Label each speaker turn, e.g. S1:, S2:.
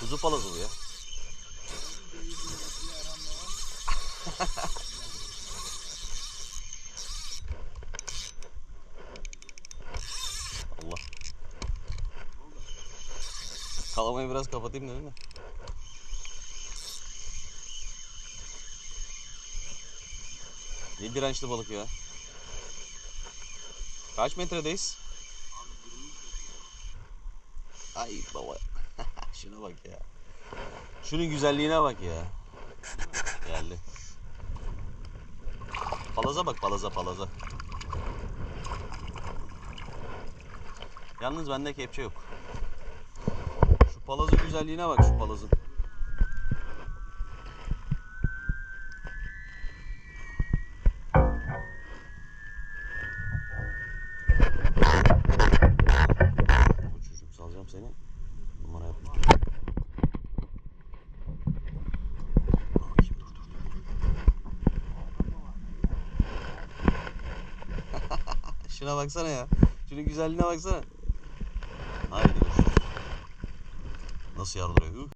S1: Kuzu palazı bu ya. Allah. Kalamayı biraz kapatayım dedim de. Ne dirençli balık ya. Kaç metredeyiz? Ay baba. Şuna bak ya. Şunun güzelliğine bak ya. Geldi. Palaza bak palaza palaza. Yalnız bende kepçe yok. Şu palazın güzelliğine bak şu palazın. Seni. Numara yapma. Şuna baksana ya. Şunun güzelliğine baksana. Haydi. Nasıl yardırıyor?